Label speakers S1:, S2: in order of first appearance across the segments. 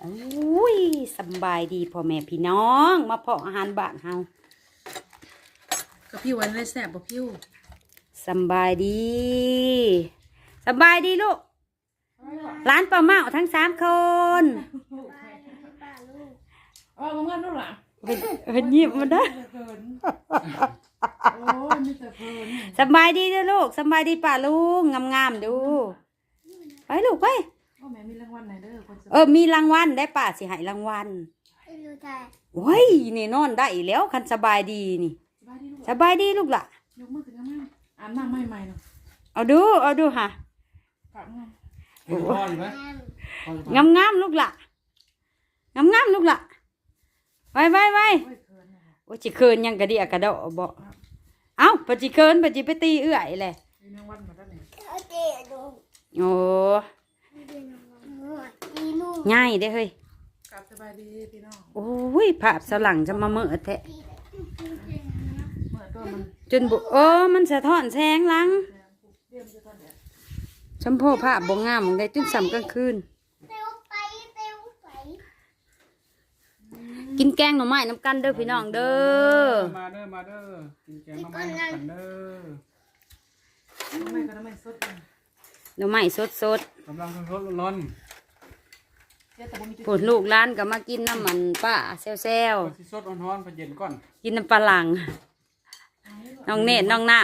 S1: โอ้ยสำบายดีพ่อแม่พี่น้อง มาเพาะอาหารบ้านเฮา
S2: กับพี่วันเลยแสบบ่พี่ว
S1: สำบายดีสำบายดีลูกร้านปลาเมาทั้งสามคน
S2: อ๋อมึงงั้นนู่นล่ะ
S1: เพิ่นเพิ่นยิ้มมาได้
S2: เกินโอ้ยมีแต่เกิน
S1: สำบายดีเด้อลูกสำบายดีป่าลุงงามๆดู ไปลูกไป
S2: โอ้แม่มีรางวัลไหนเด้อคนส
S1: เออมีรางวัลได้ป่าสิให้รางวัล
S3: ไม่รู้ใจ
S1: โอ้ยนี่นอนได้แล้วคันสบายดีนี่
S2: บายดีลูก
S1: สบายดีลูกล่ะ
S2: ยกมือขึ้นงามๆอาบน้ำใหม่ๆเนาะ
S1: เอาดู เอาดูค่ะ
S2: ปากงาม
S4: เห็นพ่ออยู่ไหม
S3: งาม
S1: งามๆลูกล่ะงามๆลูกล่ะไปไปไป
S2: โอ้ยเกินนะคะ
S1: โอ้จิเคินยังกระเดียกระเดาะบ่เอ้าปจิเคินปจิไปตีเอื้อยแหละ
S2: มีรางวัลมาแล้วเนี่ย
S3: เอาเจ๊ดู
S1: โอ้
S3: อี นู่น
S1: ง่ายเด้อเฮ้ย
S2: กลับสบายดีพี่น้อง
S1: โอ้ยภาพสลังจะมาเมื่อแท้
S2: เมื่อตัวมัน
S1: จนบุโอ้มันสะท้อนแสงหลัง
S2: เรียมจะตอนเนี้ย
S1: ชมพูภาพบ่งามได้จนสำกลางคืน
S3: เต้วไปเต้วไป
S1: กินแกงหน่อไม้น้ำกันเด้อพี่น้องเด้อ
S4: มาเด้อมาเด้อกินแกงมาไม่กันเด้อ
S2: น้ำไม่ก็น้ำไม่สดเลย
S1: หน่อไม้สด
S4: กำลังร้อนร้อน
S2: เจ๊แต่บ่มีจุด
S1: ๆ ปวดลูกร้านก็มากินน้ำมันป้าแซว
S4: ๆสิสดร้อนๆไปเย็นก่อน
S1: ๆกินน้ำปลาหลังน้องเนตรน้องน้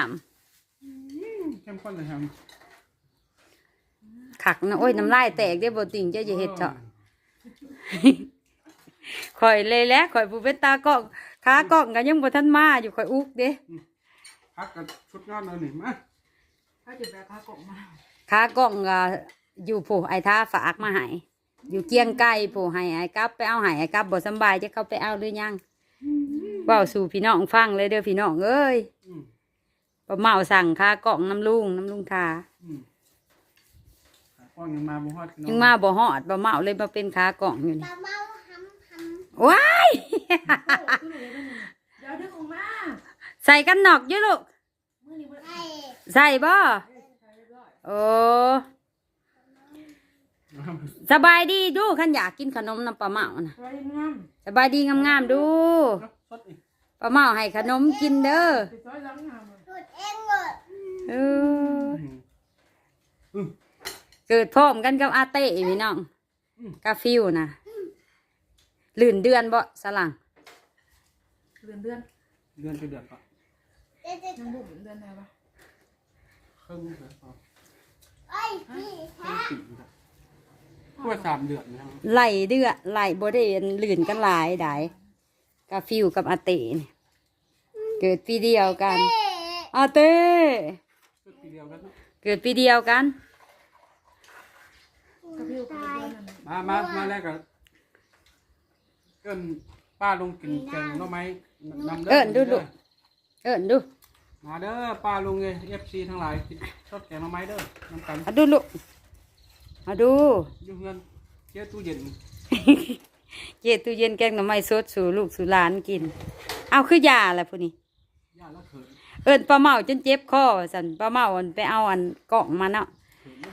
S4: เข้มข้นเลยครับำ
S1: ขักนะโอ้ยน้ำลายแตกได้อบ่ติ่งเจ้าจะเฮ็ดเถาะข่อยเลยแหล้วข่อยผู้เป็นตากล้องขากล้องก็ยังบ่ทันมาอยู่ข่อยอุกเด้
S4: พักกับชุดงานเลยนี่มา
S2: ถ้าจุดแบบพากบมา
S1: ขากล้องก็อยู่ผู้ไอ้ท่าฝากมาให้ อยู่เกียงไก่ผู้ให้ไอ้กลับไปเอาให้ไอ้กลับบ่สำบายจะเข้าไปเอาหรือยังเว้าสู่พี่น้องฟังเลยเด้อพี่น้องเอ้ย
S4: อืม
S1: ป้าเมาสั่งขากล้องน้ำลุงน้ำลุงทา
S4: อืมป้องยังมาบ่ฮอด
S1: ยังมาบ่ฮอดป้าเมาเลยมาเป็นขากล้องอยู่
S3: ตา
S1: นี่
S3: เมาหำห
S1: ว้าย
S2: เดี๋ยวดึงออกมา
S1: ใส่กันนอกอยู่ลูก
S2: มื่อนี้บ่ำได้
S3: ไอ้
S1: ใส่บ่โอ้ สบายดีดูขันอยากกินขนมน้ำปลาเมานะ
S2: ไว้งาม
S1: สบายดีงามๆดู
S4: สดอีก
S1: ปลาเมาให้ขนมกินเด้อ
S2: ติดซอยล้างงามเลย
S3: หลุดเองเลย
S1: เออเกิดพร้อมกันกับอาเต้พี่น้องกาฟิวนะลื่นเดือนบ่สลัง
S2: เดือนเดือน
S4: เดือนไปเดือนก่อน
S3: เจ๊เจ๊
S2: ยังบุกเดือนไหนวะ
S4: ครึ่งเดือนก่อน
S3: ไอ้พี่
S4: ครึ่ งปีครับกว่าสามเดือนนะครับ
S1: ไหลเดือดไหลบ่ได้ลื่นกันหลายได้กาฟิวกับอาเต้นี่เกิดปีเดียวกัน
S3: เจ๊
S1: อาเต้
S4: ชุดปีเดียวกัน
S1: เกิดปีเดียวกัน
S2: กระพิวกระเดือนนั่น
S4: มามามาแรกกับเอิ้นป้าลงกินแกงหน่อไม้นำเด้
S1: เอิ้นดูลูกเอิ้นดู
S4: มาเด้อป้าลุงเลยเอฟซีทั้งหลายชอบแกงหน่อไม้เด้อน้ำกัน
S1: มาดูลูก มาดู
S4: อยู่เฮือนเจ้าตู้เย็น
S1: เจตู้เย็นแกงหน่อไม้สดสู่ลูกสู่หลานกิน เอาคือยาแหละพวกนี้
S4: ย่าละเขิน
S1: เอิญปลาเมาจนเจ็บคอสันปลาเมาอันไปเอาอันกล่องมาเนาะ
S4: เขินนะ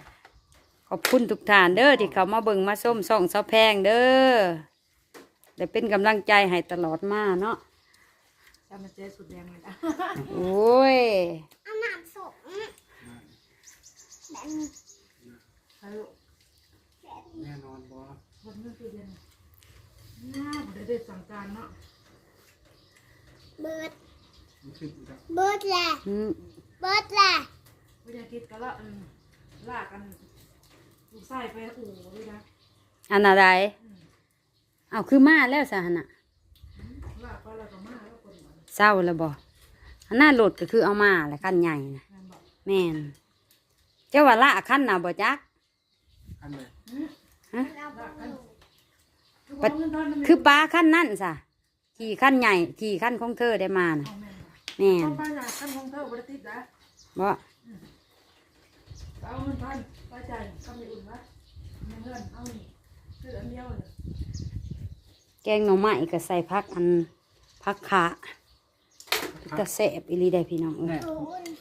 S1: ขอบคุณทุกท่านเด้อที่เขามาเบิ่งมาส้มส่องซอแพงเด้อได้เป็นกำลังใจให้ตลอดมาเนาะ
S2: จำมาเจ๊สุดแดงเลยนะ
S1: โอ้ย
S3: เอาน้ำส่งแบบนี้
S2: ใช่ลูก
S4: แน่นอนบอ
S2: คนนี้คือเดือนน่าเดี๋ยวได้สั่งการเนาะ
S3: เบิร์ด
S4: มันขึ้นอีกแล้ว
S3: เบิร์ดแหละ
S1: อืม
S3: เบิร์ดแหละ
S2: วิญญาคิดกันละอืมลากกันลูกไส้ไปอู่เลยนะ
S1: อันอะไรเอาคือมาแล้วสะหนน่ะ
S2: ลากไปแล้วก็มาแล้วคนมัน
S1: เศร้าแล้วบ่อันหน้าโหลดก็คือเอามาแหละขั้นใหญ่นะ
S2: แม่นบอก
S1: แม่นเจ้าว่าละขั้นน่ะบ่จัก
S4: อันเลย
S3: เอาไปดู
S2: คือบ อกเงินทอนมัน
S1: คือปลาขั้นนั่นสะขี่ขั้นใหญ่ขี่ขั้นของเธอได้มานะ
S2: เอาแม่นบอก
S1: แม่น
S2: ต้องไปนะขั้นของเธอบริติดนะ
S1: บ่
S2: เอาเงินทอนไปจ่ายก็ไม่อุ่นวะเงินเงินเอานี่คืออันเดียวเลย
S1: แกงหน่อไม้ก็ใส่ผักอันผักขาตะแสบอีหลีได้พี่น้องเอ้ย
S4: แน่
S3: ศูนย์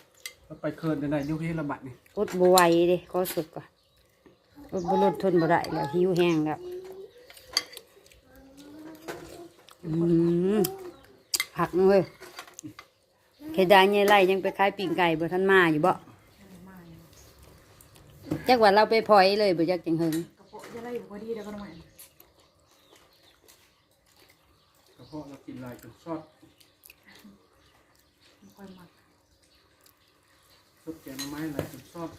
S4: เราไปเคินได้ยุคที่ระบาดนี่
S1: อดบไหวเด้ขอสุดก่อนอด บรุดทนบ่ได้แล้วหิวแห้งแล้วอืมผักนะเว้ยเคดายเนี่ยไล่ยังไปขายปิ่งไก่บ่ทันมาอยู่บ่
S2: มาอยู่
S1: จักว่าเราไปพลอยเลยบ่จักจังเฮิง
S2: กระโปะจะไล่อยู่พอดีแล้วก็น้องใหม่
S4: กระเพาะเรากินหลายจนซอด
S2: ไม่ค่อยมัก
S4: ซุปแกงหน่อไม้หลายจนซอด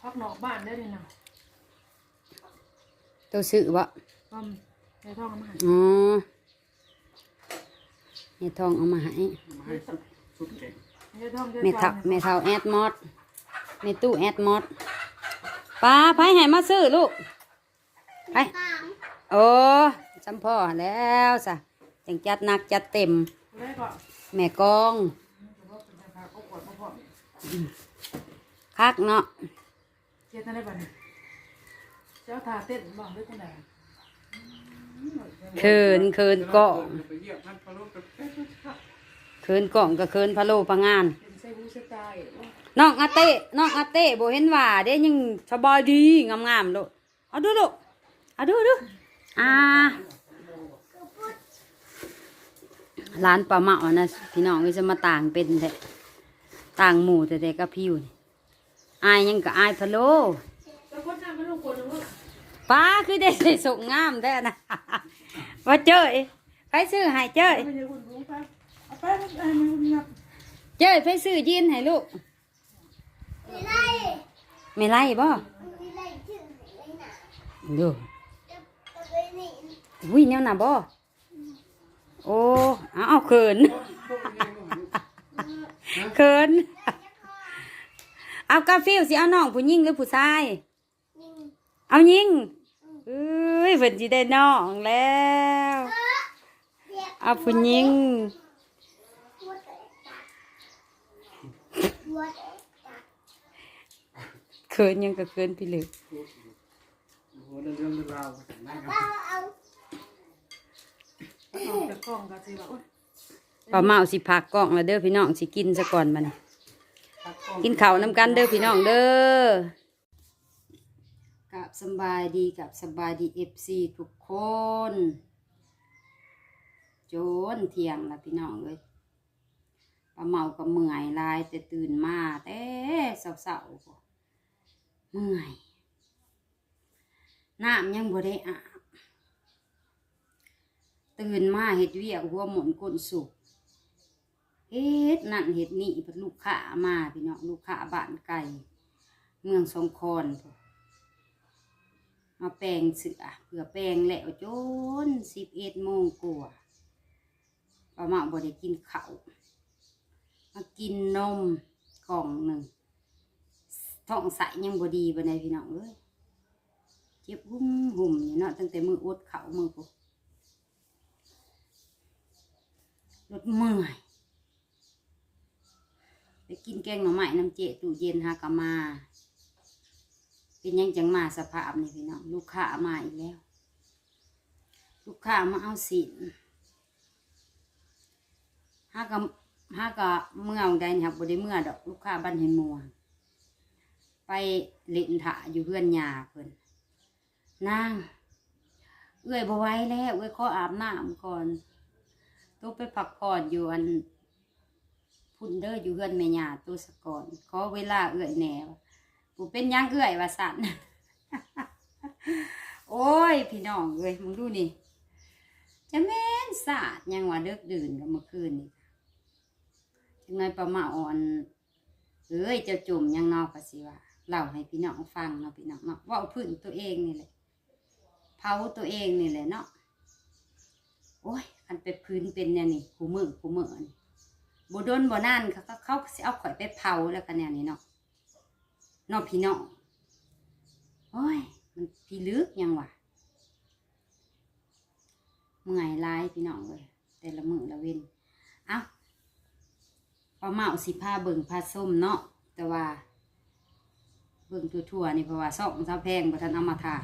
S2: พักนอกบ้านได้เลยนะ
S1: ตัวซื้อบ่
S2: ก็ในท้องน้ำมัน
S1: อ๋อแม่ทองเอามาให้
S4: มาให้ซุปซุปแกง
S2: ในท้อง
S1: แม่เท่าแม่เท่าแอดมอดแม่ตู้แอดมอดป้าไผให้มาซื้อลูกไป
S3: สาม
S1: โอ้จำพ่อแล้วสะจังจัดหนักจัดเต็ม
S2: ได้ก็
S1: แม่กอง
S2: เฉพาะเป็นราคาก็กดก็พอ
S1: คักเนาะ
S2: เจ๊ท่านได้บ้าง เจ้าทาเต้นบ้างด้วยคนไหน
S1: เคินเคินเกาะ
S4: ไปเยี่ยมท่านพระรูปกับแป๊บ
S1: เคินเกาะก็เคินพะโลพะงาน
S2: เป็นไส้หูไส้ตาย
S1: น้องอาเต้น้องอาเต้บ่เห็นว่าเด้ยังสบายดีงามๆลูกเอาดูลูกเอาดูดูอ่าร้านปลาเมานะพี่น้องก็จะมาต่างเป็นแท้ต่างหมู่แต่แต่กับพี่อยู่นี่อายยังก็อายพะโล ป้าคือได้ใส่ส่งงามแท้นะว่าเจ้ยไปซื้อให้เจ้ย
S2: ไม่ใช่คนรู้ป่ะเอาไปมันอะไรมันงับ
S1: เจ้ยไปซื้อยีนให้ลูก
S3: ไม่ไล่
S1: ไม่ไล่บ่
S3: ไม่ไล่ชื่อไหนนะ
S1: ดู
S3: จะจะไปนี่
S1: อุ้ยแนวหน่ะบ่โอ้เอาเอาเขินเขินเอากาฟิลสิเอาน้องผู้หญิงหรือผู้ชาย เอายิงเอ้ยเพิ่นสิได้น้องแล้ว
S3: เอา
S1: ผู้หญิง
S3: เกิ
S1: นยังก็เขินพี่เลย
S4: โอ้โหเม่าวนั่งกัน
S3: เอาเอา
S2: ออกกองก็สิว่าโอ๊ย
S1: ป้าเมาสิพักกล้องแล้วเด้อพี่น้องสิกินซะก่อนบัน
S4: กิ
S1: นข้าวน้ำกันเด้อพี่น้องเด้อ สบายดีกับสบายดีเอฟซีทุกคน โจนเที่ยงละพี่น้องเลยป้าเมาก็เมื่อยลายแต่ตื่นมาแต่เสาๆก็เมื่อยน้ำยังบ่ได้อาบตื่นมาเห็ดเวียกหัวหมุนก้นสุกเฮ็ดนั่นเฮ็ดนี่เป็นลูกค้ามาพี่น้องลูกค้าบ้านไก่เมืองสงขลาพุ่ นมาแปลงเสือเพื่อแปลงแล้วจนสิบเอ็ดโมงกว่าประมาณบ่ได้กินข้าวมากินนมกล่องหนึ่งท้องใสยังบ่ดีบ่ได้พี่น้องเอ้ยเจ็บหุ่มหุ่มอยู่เนาะตั้งแต่มืออดข้าวมือกูรถเมื่อยไปกินแกงหน่อไม้น้ำเจตู้เย็นหากะมา เป็นยังจังมาสภาพนี่พี่น้องลูกค้ามาอีกแล้ว ลูกค้ามาเอาสินหากะหากะเมื่อใดนี่ครับบ่ได้เมื่อดอกลูกค้าบ้านเห็นมัวไปเล่นถาอยู่เพื่อนยาเพิ่อนนางเอื้อยบ่ไว้แล้วเอื้อยขออาบน้ำก่อนต้องไปพักผ่อนอยู่อันพุ่นเด้ออยู่เฮือนแม่ยาตัวสะก่อนขอเวลาเอื้อยแหน่วะผู้เป็นหยังเอื้อยว่าสันโอ้ย พี่น้องเอ้ยมึงดูนี่ จะแม่นสาดยังว่าเลิกดื่นกับเมื่อคืนนี่จังไงประมาอ่อนเอ้ยจ้าจุ่มยังนอกก็สิว่าเล่าให้พี่น้องฟังเนาะพี่น้องเนาะว่าพื้นตัวเองนี่แหละเผาตัวเองนี่แหละเนาะโอ้ยคันเป็นพื้นเป็นเนี่ยนี่กูมือกูมือนี่บโดนบ่นานเขาเขาเอาข่อยไปเผาแล้วกันแนวนี้เนาะ นอพี่น้องโอ้ย มันพี่ลึกยังวะเมื่อยลายพี่น้องเลยแต่ละมือละเว้นเอ้าปลาเมาสิผ้าเบิ่งผ้าส้มเนาะแต่ว่า เบิ่งทั่วๆนี่เพราะว่าซ่องเท้าแพงบ่ทันเอามาถ่าย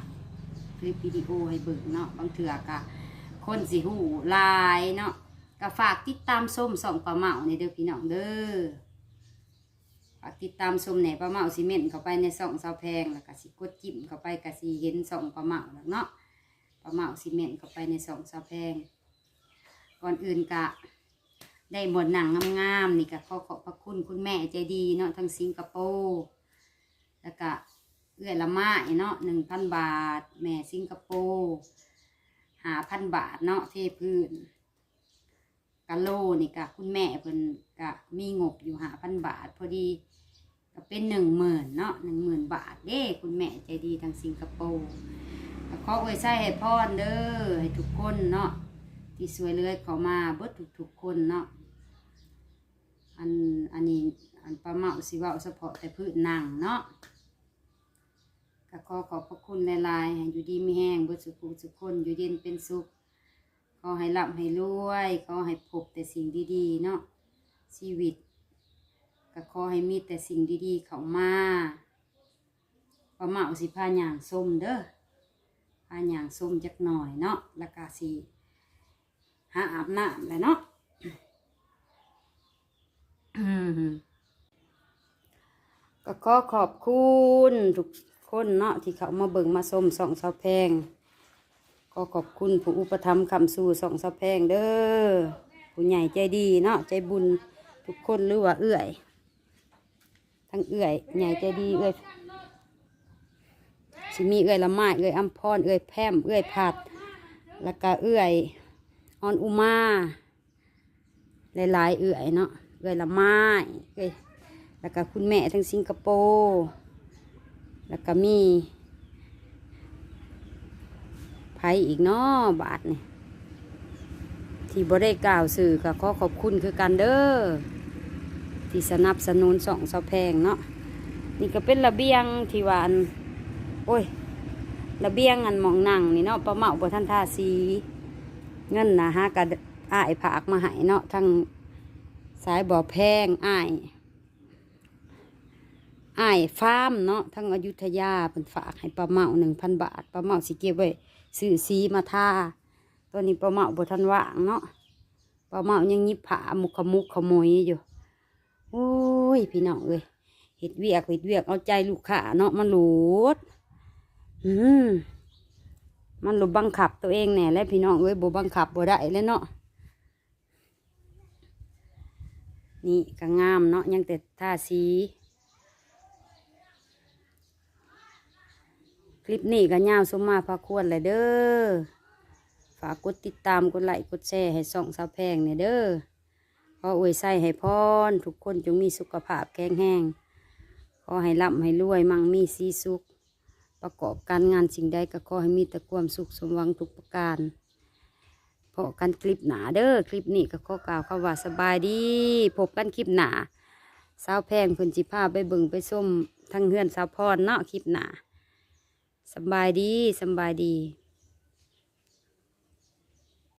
S1: คลิปวิดีโอให้เบิ่งเนาะบางเถื่อกะคนสิหูลายเนาะก็ฝากติดตามส้มสองปลาเมาในเด้อพี่น้องเด้อ ติดตามส้มในปลาเมาซีเมนต์เข้าไปในสองเสาแพงแล้วก็สิกดจิ้มเข้าไปก็สิเห็นสองปลาเมาแล้วเนาะปลาเมาซีเมนต์เข้าไปในสองเสาแพง ก่อนอื่นกะได้บทหนังงามๆนี่ก็ขอขอบพระคุณคุณแม่ใจดีเนาะทั้งสิงคโปร์แล้วก็เอื้อละม้เนาะหนึ่งพันบาท แม่สิงคโปร์หาพันบาทเนาะเทพื้นกะโลนี่กะคุณแม่เพิ่น กะมีงบอยู่หาพันบาท พอดีก็เป็นหนึ่งหมื่นเนาะหนึ่งหมื่นบาทเด้คุณแม่ใจดีทางสิงคโปร์ขออวยใส่ให้พรเด้อให้ทุกคนเนาะที่สวยเลยเขามาเบิดทุกๆคนเนาะอันอันนี้อันปลาเมาสิเว่าเฉพาะแต่พืชนังเนาะก็ขอขอบพระคุณหลายๆให้อยู่ดีมีแห้งเบุสุขุสุขคนอยู่เย็นเป็นสุขขอให้ร่ำให้รวยขอให้พบแต่สิ่งดีๆเนาะ ชีวิตก็ขอให้มีแต่สิ่งดีๆ เข้ามาปลาเมาสิพาหยางส้มเด้อพาหยางส้มจักหน่อยเนาะแล้วก็สิหาอาบน้ำแล้วเนาะก็ขอขอบคุณทุกคนเนาะที่เขามาเบิ่งมาชมสองสาวแพง ก็ขอบคุณผู้อุปถัมภ์คำสู่สองสาวแพงเด้อผู้ใหญ่ใจดีเนาะใจบุญ ทุกคนหรือว่าเอื้อยทั้งเอื้อยใหญ่ใจดีเอื้อยสิมีเอื้อยละไม้เอื้อยอัมพรเอื้อยแพมเอื้อยผัด แล้วก็เอื้อยออนอุมาหลายๆเอื่อยเนาะเอื่อยละไม้เอ้ยแล้วก็คุณแม่ทั้งสิงคโปร์แล้วก็มีไผอีกเนาะบาทนี่ ที่บ่ได้กล่าวสื่อก็ขอขอบคุณคือกันเด้อที่สนับสนุนสองเสาแพงเนาะนี่ก็เป็นระเบียงที่วาอันโอ้ยระเบียงอันหมองนั่งนี่เนาะประเมาบ่ทันทาสีเงินนะฮะก็อ้ายผากมาให้เนาะทั้งสายบ่อแพงอ้ายอ้ายฟาร์มเนาะทั้งอยุธยาเป็นฝากให้ปลาเมาหนึ่งพันบาทปลาเมาสิเก็บไว้ซื้อสีมาทา ตัวนี้ปลาเมาบทันว่างเนาะปลาเมายังยิบผามุกขมุกขโมยอยู่โอ้ยพี่น้องเอ้ยเห็ดเวียกเห็ดเวียกเอาใจลูกค้าเนาะมันหลุดอืมมันหลบบังคับตัวเองแน่และพี่น้องเอ้ยบ่บังคับบ่ได้แล้วเนาะนี่ก็งามเนาะยังแต่ท่าสีคลิปนี้ก็ยาวสมมาพาควรเลยเด้อ ฝากกดติดตามกดไลค์กดแชร์ให้ส่องสาวแพงเนี่ยเด้อขออวยใส่ให้พรทุกคนจงมีสุขภาพแข็งแรงขอให้ร่ำให้รวยมั่งมีสีสุข ประกอบการงานสิ่งใดก็ขอให้มีแต่ความสุขสมหวังทุกประการพบกันคลิปหนาเด้อคลิปนี้ก็ขอกล่าวคำว่าสบายดีพบกันคลิปหนาสาวแพงเพิ่นจิพาไปเบิ่งไปส้มทั้งเฮือนสาวพรเนาะคลิปหนาสบายดีสบายดี